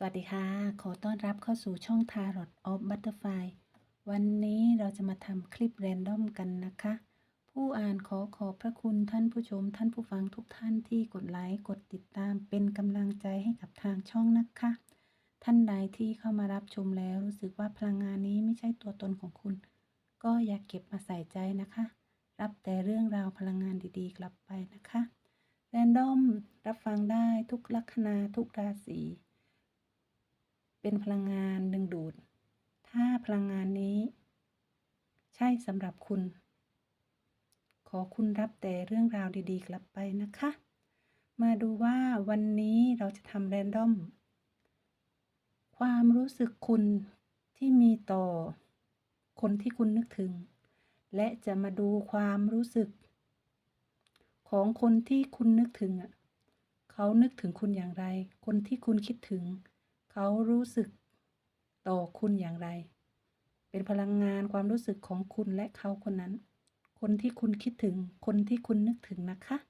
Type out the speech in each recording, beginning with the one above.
สวัสดีค่ะ ขอต้อนรับเข้าสู่ช่อง Tarot of Butterfly วันนี้เราจะมาทำคลิปแรนดอมกันนะคะ ผู้อ่านขอขอบพระคุณท่านผู้ชม ท่านผู้ฟังทุกท่านที่กดไลค์ กดติดตาม เป็นกำลังใจให้กับทางช่องนะคะ ท่านใดที่เข้ามารับชมแล้วรู้สึกว่าพลังงานนี้ไม่ใช่ตัวตนของคุณ ก็อย่าเก็บมาใส่ใจนะคะ รับแต่เรื่องราวพลังงานดีๆ กลับไปนะคะ แรนดอมรับฟังได้ทุกลัคนาทุกราศี เป็นพลังงานดึงดูด ถ้าพลังงานนี้ ใช่สำหรับคุณ ขอคุณรับแต่เรื่องราวดีๆ กลับไปนะคะ มาดูว่าวันนี้เราจะทำแรนดอม ความรู้สึกคุณที่มีต่อ คนที่คุณนึกถึง และจะมาดูความรู้สึก ของคนที่คุณนึกถึงอะเขานึกถึงคุณอย่างไร คนที่คุณคิดถึง เขารู้สึกต่อคุณอย่างไร เป็นพลังงานความรู้สึกของคุณและเขาคนนั้น คนที่คุณคิดถึง คนที่คุณนึกถึงนะคะ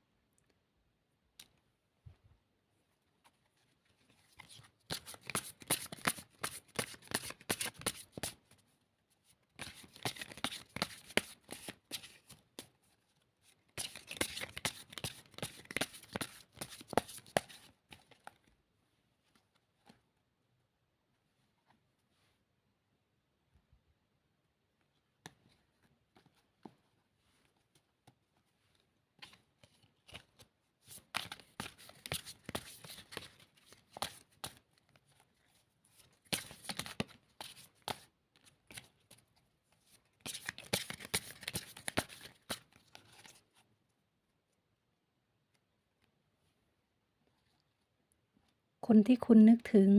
คนที่คุณนึกถึง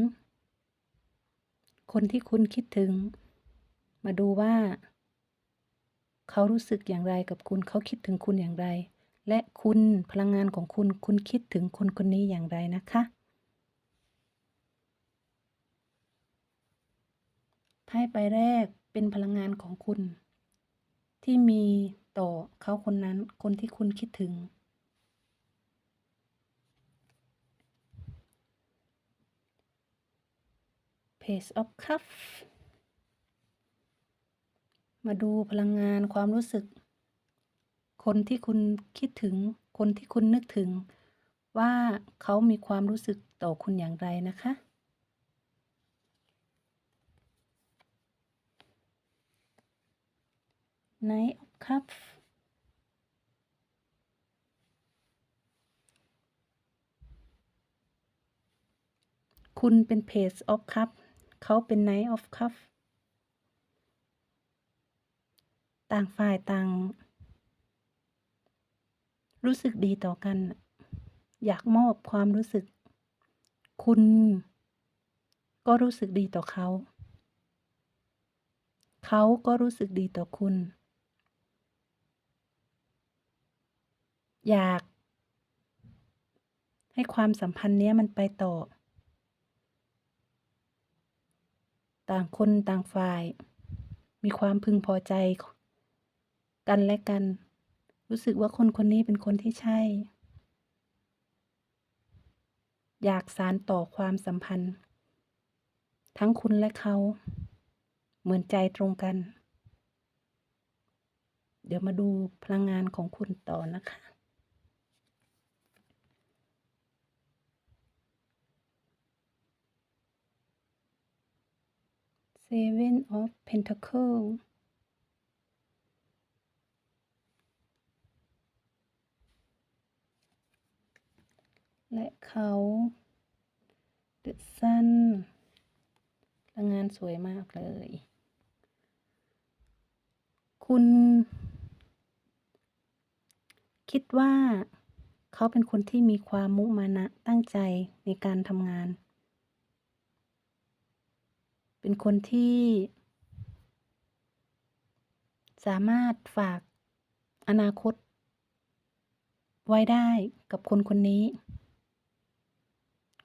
คนที่คุณคิดถึง มาดูว่า เขารู้สึกอย่างไรกับคุณ เขาคิดถึงคุณอย่างไร และคุณพลังงานของคุณ คุณคิดถึงคนคนนี้อย่างไรนะคะ ไพ่ใบแรกเป็นพลังงานของคุณ ที่มีต่อเขาคนนั้น คนที่คุณคิดถึง Page of Cup มาดูพลังงานความรู้สึก คนที่คุณคิดถึง คนที่คุณนึกถึง ว่าเขามีความรู้สึกต่อคุณอย่างไรนะคะ Knight of Cups คุณเป็น Page of Cup เขาเป็น Knight of Cup ต่างฝ่ายต่าง รู้สึกดีต่อกัน อยากมอบความรู้สึก คุณ ก็รู้สึกดีต่อเขา เขาก็รู้สึกดีต่อคุณ อยาก ให้ความสัมพันธ์เนี้ยมันไปต่อ ต่างคนต่างฝ่าย มีความพึงพอใจ กันและกัน รู้สึกว่าคนคนนี้เป็นคนที่ใช่ อยากสารต่อความสัมพันธ์ ทั้งคุณและเขา เหมือนใจตรงกัน เดี๋ยวมาดูพลังงานของคุณต่อนะคะ Seven of Pentacles และเขา The Sun พลังงานสวยมากเลย คุณ คิดว่าเขาเป็นคนที่มีความมุมานะตั้งใจในการทำงาน เป็นคนที่ สามารถฝากอนาคต ไว้ได้กับคนคนนี้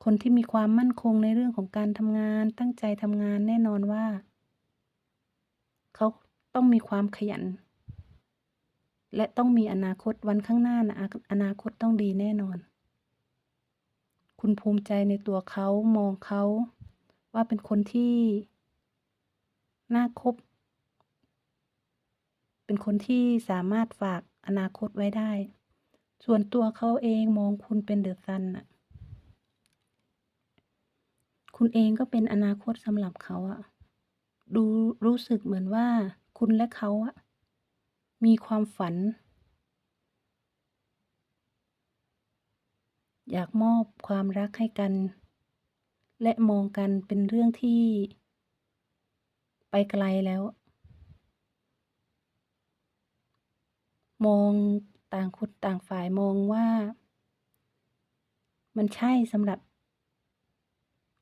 คนที่มีความมั่นคงในเรื่องของการทำงานตั้งใจทำงานแน่นอนว่า เขาต้องมีความขยัน และต้องมีอนาคตวันข้างหน้านะอนาคตต้องดีแน่นอน คุณภูมิใจในตัวเขามองเขา ว่าเป็นคนที่ น่าคบ เป็นคนที่สามารถฝากอนาคตไว้ได้ ส่วนตัวเขาเองมองคุณเป็นเดอะซันน่ะคุณเองก็เป็นอนาคตสำหรับเขาอะดูรู้สึกเหมือนว่าคุณและเขาอะมีความฝัน อยากมอบความรักให้กัน และมองกันเป็นเรื่องที่ ไปไกลแล้ว มองต่างคนต่างฝ่ายมองว่า มันใช่สำหรับ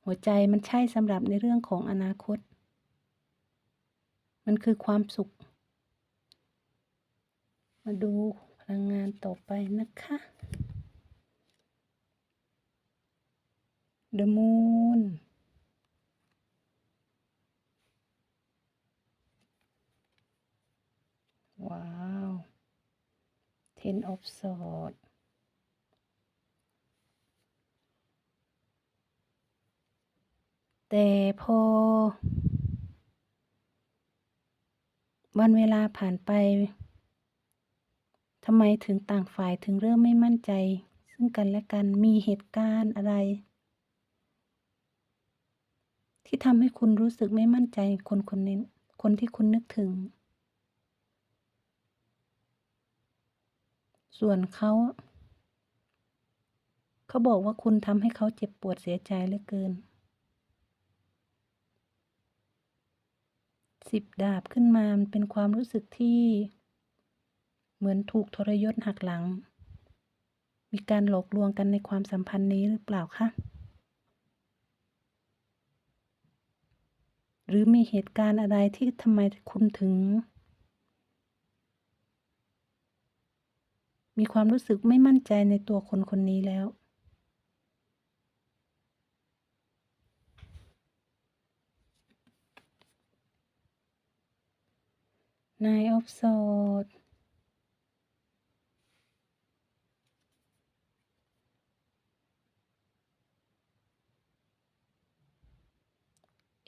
หัวใจมันใช่สำหรับในเรื่องของอนาคต มันคือความสุข มาดูพลังงานต่อไปนะคะ The Moon ว้าว Ten of Swords แต่พอ วันเวลาผ่านไปทำไมถึงต่างฝ่ายถึงเริ่มไม่มั่นใจ ซึ่งกันและกันมีเหตุการณ์อะไร ที่ทำให้คุณรู้สึกไม่มั่นใจคนคนนี้คนที่คุณนึกถึง ส่วนเขา เขาบอกว่าคุณทำให้เขาเจ็บปวดเสียใจเหลือเกินสิบดาบขึ้นมามันเป็นความรู้สึกที่ เหมือนถูกทรยศหักหลัง มีการหลอกลวงกันในความสัมพันธ์นี้หรือเปล่าคะ หรือมีเหตุการณ์อะไรที่ทำไมคุณถึง มีความรู้สึกไม่มั่นใจในตัวคนคนนี้แล้ว Nine of Swords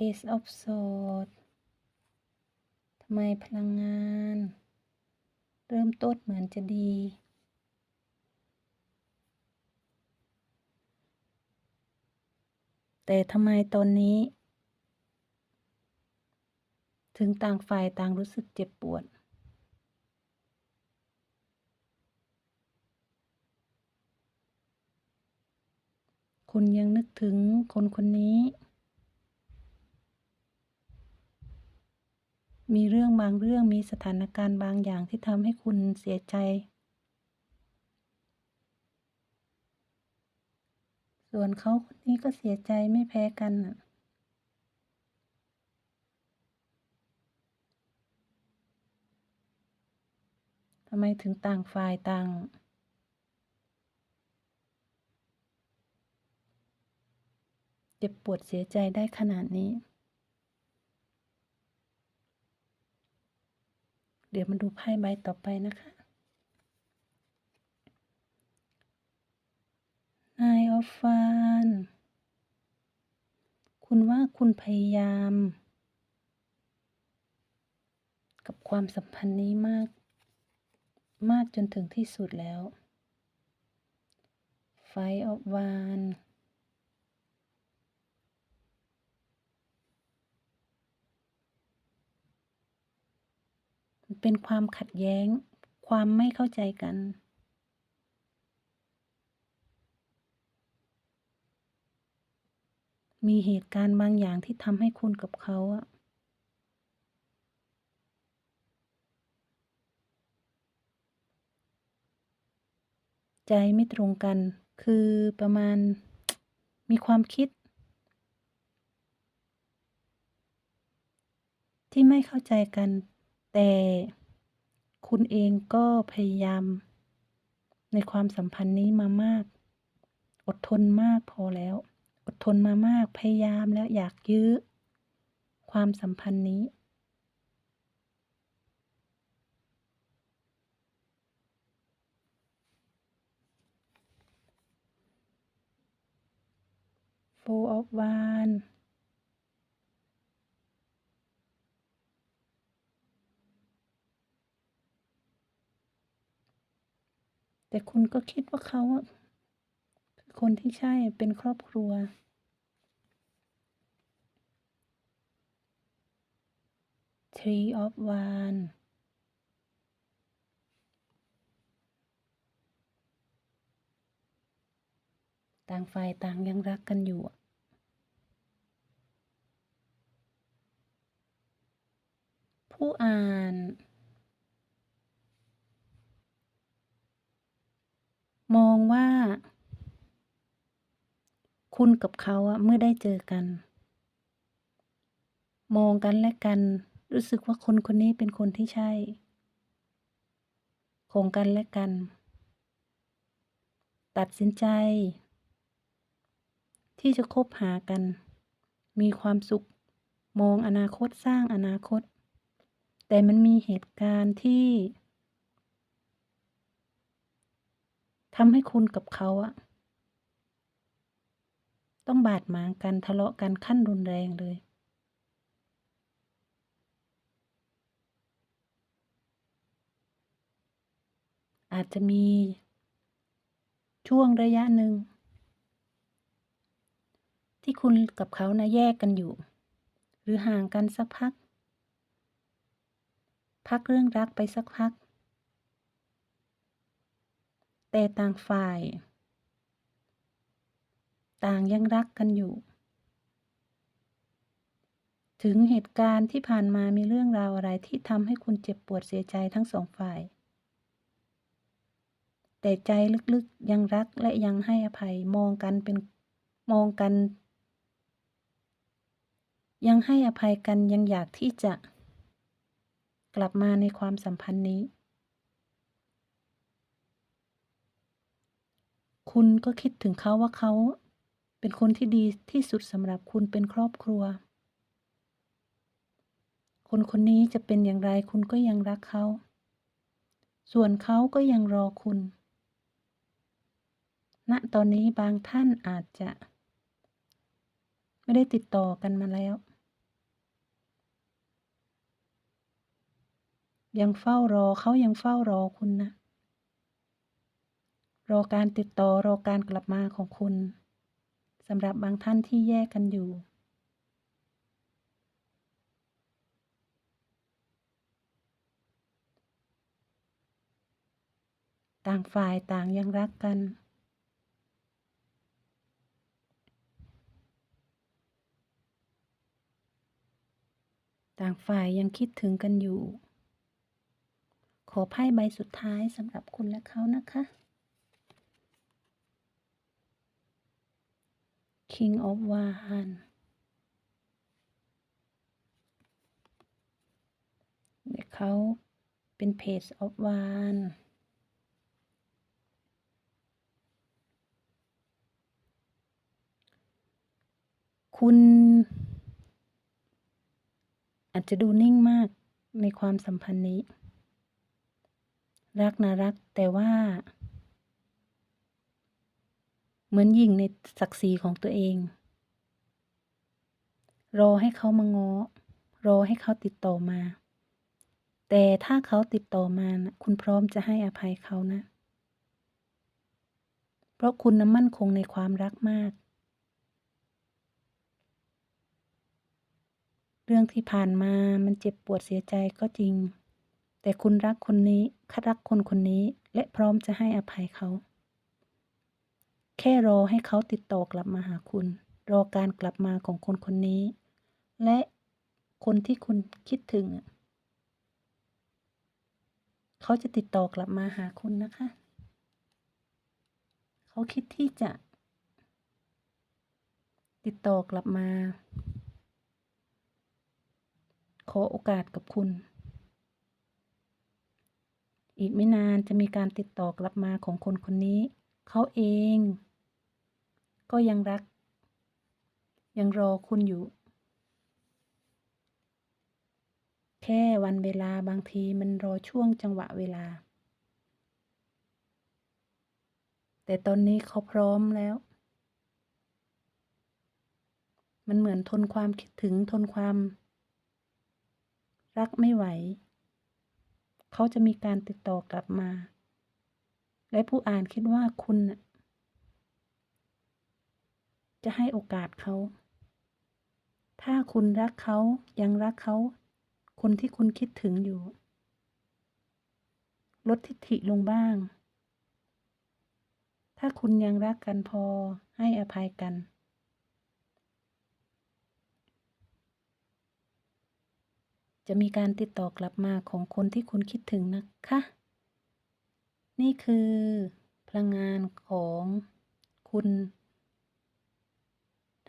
Ace of Swords ทำไมพลังงาน เริ่มต้นเหมือนจะดี แต่ทำไมตอนนี้ ถึงต่างฝ่ายต่างรู้สึกเจ็บปวด คุณยังนึกถึงคนคนนี้ มีเรื่องบางเรื่องมีสถานการณ์บางอย่างที่ทำให้คุณเสียใจ ส่วนเขาคนนี้ก็เสียใจไม่แพ้กันนะทำไมถึงต่างฝ่ายต่างเจ็บปวดเสียใจได้ขนาดนี้ เดี๋ยวมาดูไพ่ใบต่อไปนะคะ Nine of Wands คุณว่าคุณพยายาม กับความสัมพันธ์นี้มาก มากจนถึงที่สุดแล้ว Five of Wands มัน เป็นความขัดแย้ง ความไม่เข้าใจกัน มีเหตุการณ์บางอย่างที่ทำให้คุณกับเขาอะใจไม่ตรงกัน คือประมาณมีความคิด ที่ไม่เข้าใจกัน แต่คุณเองก็พยายาม ในความสัมพันธ์นี้มามาก อดทนมากพอแล้ว อดทนมามากพยายามแล้วอยากยื้อ ความสัมพันธ์นี้ Four of Wands แต่คุณก็คิดว่าเขาคือคนที่ใช่เป็นครอบครัว Three of Wands ต่างฝ่ายต่างยังรักกันอยู่ ผู้อ่าน มองว่า คุณกับเขาอะเมื่อได้เจอกัน มองกันและกัน รู้สึกว่าคนคนนี้เป็นคนที่ใช่ ของกันและกัน ตัดสินใจ ที่จะคบหากัน มีความสุข มองอนาคตสร้างอนาคต แต่มันมีเหตุการณ์ที่ ทำให้คุณกับเขาอะต้องบาดหมางกันทะเลาะกันขั้นรุนแรงเลย อาจจะมีช่วงระยะหนึ่ง ที่คุณกับเขานะแยกกันอยู่ หรือห่างกันสักพัก พักเรื่องรักไปสักพัก แต่ต่างฝ่าย ต่างยังรักกันอยู่ ถึงเหตุการณ์ที่ผ่านมามีเรื่องราวอะไรที่ทำให้คุณเจ็บปวดเสียใจทั้งสองฝ่าย แต่ใจลึกๆยังรักและยังให้อภัยมองกันเป็นมองกัน ยังให้อภัยกันยังอยากที่จะกลับมาในความสัมพันธ์นี้ คุณก็คิดถึงเขาว่าเขา เป็นคนที่ดีที่สุดสำหรับคุณเป็นครอบครัว คนคนนี้จะเป็นอย่างไรคุณก็ยังรักเขา ส่วนเขาก็ยังรอคุณ ณ ตอนนี้บางท่านอาจจะ ไม่ได้ติดต่อกันมาแล้ว ยังเฝ้ารอเขายังเฝ้ารอคุณนะ รอการติดต่อรอการกลับมาของคุณสำหรับบางท่านที่แยกกันอยู่ ต่างฝ่ายต่างยังรักกัน ต่างฝ่ายยังคิดถึงกันอยู่ ขอไพ่ใบสุดท้ายสำหรับคุณและเขานะคะ King of Wands เดี๋ยวเขาเป็น Page of Wands คุณ อาจจะดูนิ่งมากในความสัมพันธ์นี้ รักนะรักแต่ว่า เหมือนยิงในศักดิ์ศรีของตัวเอง รอให้เขามาง้อ รอให้เขาติดต่อมา แต่ถ้าเขาติดต่อมานะคุณพร้อมจะให้อภัยเขานะ เพราะคุณน้ำมั่นคงในความรักมาก เรื่องที่ผ่านมามันเจ็บปวดเสียใจก็จริง แต่คุณรักคนนี้คัดรักคนคนนี้และพร้อมจะให้อภัยเขา แค่รอให้เขาติดต่อกลับมาหาคุณ รอการกลับมาของคนคนนี้ และคนที่คุณคิดถึงอะเขาจะติดต่อกลับมาหาคุณนะคะ เขาคิดที่จะ ติดต่อกลับมา ขอโอกาสกับคุณ อีกไม่นานจะมีการติดต่อกลับมาของคนคนนี้ เขาเอง ก็ยังรัก ยังรอคุณอยู่ แค่วันเวลาบางทีมันรอช่วงจังหวะเวลา แต่ตอนนี้เขาพร้อมแล้ว มันเหมือนทนความคิดถึงทนความ รักไม่ไหว เขาจะมีการติดต่อกลับมา และผู้อ่านคิดว่าคุณน่ะ จะให้โอกาสเขา ถ้าคุณรักเขายังรักเขา คนที่คุณคิดถึงอยู่ ลดทิฐิลงบ้าง ถ้าคุณยังรักกันพอให้อภัยกัน จะมีการติดต่อกลับมาของคนที่คุณคิดถึงนะคะ นี่คือพลังงานของคุณ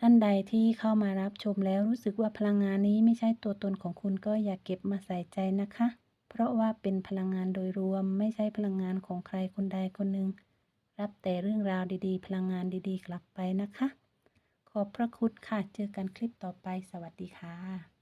ท่านใดที่เข้ามารับชมแล้วรู้สึกว่าพลังงานนี้ไม่ใช่ตัวตนของคุณก็อย่าเก็บมาใส่ใจนะคะ เพราะว่าเป็นพลังงานโดยรวมไม่ใช่พลังงานของใครคนใดคนหนึ่ง รับแต่เรื่องราวดีๆ พลังงานดีๆ กลับไปนะคะ ขอบพระคุณค่ะ เจอกันคลิปต่อไป สวัสดีค่ะ